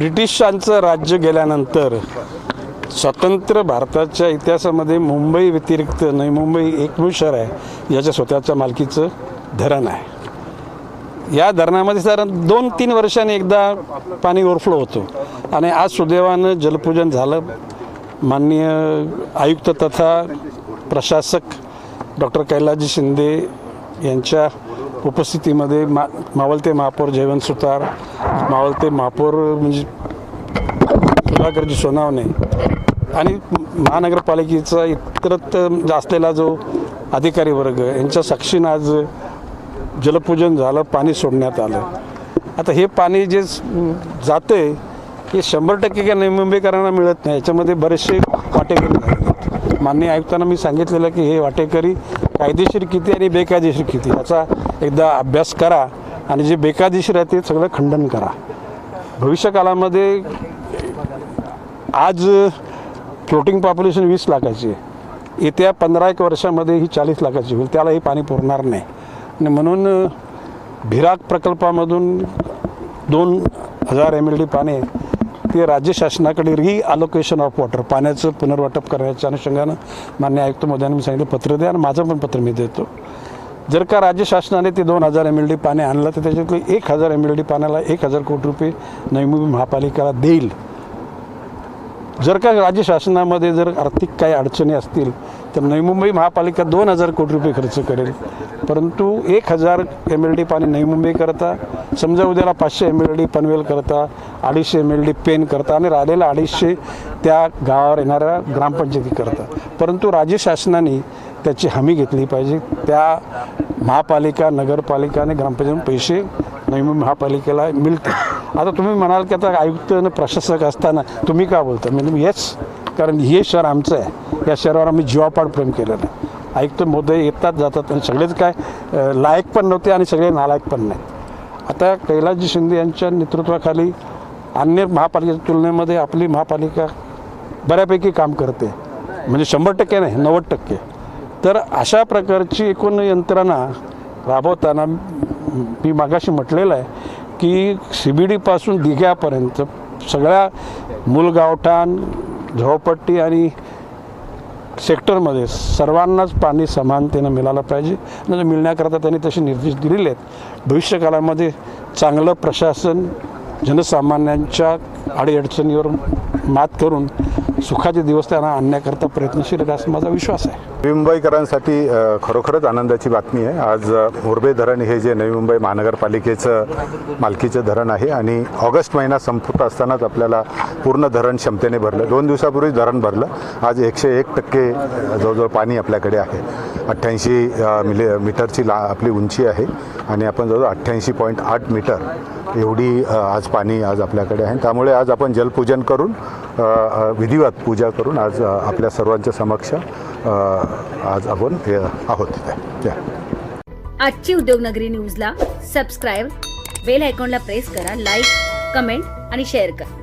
ब्रिटिशांचं राज्य गेल्यानंतर स्वतंत्र भारताच्या इतिहासामध्ये मुंबई व्यतिरिक्त नाही मुंबई एकमेव शहर आहे. याच्या स्वतःच्या मालकीचं धरण आहे. या धरणामध्ये साधारण दोन तीन वर्षांनी एकदा पाणी ओव्हरफ्लो होतो. आणि आज सुदैवानं जलपूजन झालं. माननीय आयुक्त तथा प्रशासक डॉक्टर कैलाजी शिंदे यांच्या उपस्थितीमध्ये मा मावळते महापौर जयवंत सुतार मावळते महापौर म्हणजे सुधाकरजी सोनावणे आणि महानगरपालिकेचा इतरत असलेला जो अधिकारी वर्ग यांच्या साक्षीनं आज जलपूजन झालं पाणी सोडण्यात आलं. आता हे पाणी जे जाते हे शंभर टक्के काय नवी मुंबईकरांना मिळत नाही. याच्यामध्ये बरेचसे वाटेकरी मान्य माननीय आयुक्तांना मी सांगितलेलं की हे वाटेकरी कायदेशीर किती आणि बेकायदेशीर किती याचा एकदा अभ्यास करा आणि जे बेकायदेशीर आहे ते सगळं खंडन करा. भविष्यकालामध्ये आज फ्लोटिंग पॉप्युलेशन वीस लाखाची आहे. येत्या पंधरा एक वर्षामध्ये ही चाळीस लाखाची होईल. त्यालाही पाणी पुरणार नाही. आणि म्हणून भिराग प्रकल्पामधून दोन हजार एम एल डी पाणी ते राज्य शासनाकडे री अलोकेशन ऑफ वॉटर पाण्याचं पुनर्वाटप करण्याच्या अनुषंगानं मान्य आयुक्त मोदयांनी मी सांगितलं पत्र द्या आणि माझं पण पत्र मी देतो. जर का राज्य शासनाने ते दोन हजार एम एल डी पाणी आणलं तर त्याच्यातले एक हजार एम एल डी पाण्याला एक हजार कोटी रुपये नवी मुंबई महापालिकेला देईल. जर का राज्य शासनामध्ये जर आर्थिक काही अडचणी असतील तर नवी मुंबई महापालिका दोन हजार कोटी रुपये खर्च करेल. परंतु एक हजार एम एल डी पाणी नवी करता समजा उद्याला पाचशे एम एल डी पनवेल करता अडीचशे एम एल डी पेन करता आणि राहिलेला अडीचशे त्या गावावर येणाऱ्या ग्रामपंचायती करता. परंतु राज्य शासनाने त्याची हमी घेतली पाहिजे. त्या महापालिका नगरपालिका आणि ग्रामपंचायत पैसे नवी महापालिकेला मिळतात आता तुम्ही म्हणाल की आता आयुक्त आणि प्रशासक असताना तुम्ही का बोलता? म्हणजे येस कारण हे शहर आमचं आहे. या शहरावर आम्ही जीवापाड प्रेम केलेलं आहे. आयुक्त महोदय येतात जातात आणि सगळेच काय लायक पण नव्हते आणि सगळे नालायक पण नाही आता कैलासजी शिंदे यांच्या नेतृत्वाखाली अन्य महापालिकेच्या तुलनेमध्ये आपली महापालिका बऱ्यापैकी काम करते. म्हणजे शंभर टक्के नाही नव्वद टक्के. तर अशा प्रकारची एकूण यंत्रणा राबवताना मी मागाशी म्हटलेलं आहे की सी बी डीपासून दिघ्यापर्यंत सगळ्या मूलगावठाण झोपट्टी आणि सेक्टरमध्ये सर्वांनाच पाणी समानतेनं मिळालं पाहिजे. आणि मिळण्याकरता त्यांनी तसे निर्देश दिलेले आहेत. भविष्यकाळामध्ये चांगलं प्रशासन जनसामान्यांच्या अडीअडचणीवर मात करून सुखाचे दिवस त्यांना आणण्याकरता प्रयत्नशील आहे असा माझा विश्वास आहे. मुंबईकरांसाठी खरोखरच आनंदाची बातमी आहे. आज मुरबे धरण हे जे नवी मुंबई महानगरपालिकेचं मालकीचं धरण आहे आणि ऑगस्ट महिना संपत असतानाच आपल्याला पूर्ण धरण क्षमतेने भरलं. दोन दिवसापूर्वी धरण भरलं. आज एकशे एक टक्के जवळजवळ पाणी आपल्याकडे आहे. अठ्ठ्याऐंशी मिले मीटरची ला आपली उंची आहे आणि आपण जवळजवळ अठ्ठ्याऐंशी पॉईंट आठ मीटर एवढी आज पाणी आज आपल्याकडे आहे. त्यामुळे आज आपण जलपूजन करून विधिवत पूजा करून आज आपल्या सर्वांच्या समक्ष आज आपण ते आहोत तिथे या. आजची उद्योगनगरी न्यूजला सबस्क्राईब बेल आयकॉनला प्रेस करा लाईक कमेंट आणि शेअर करा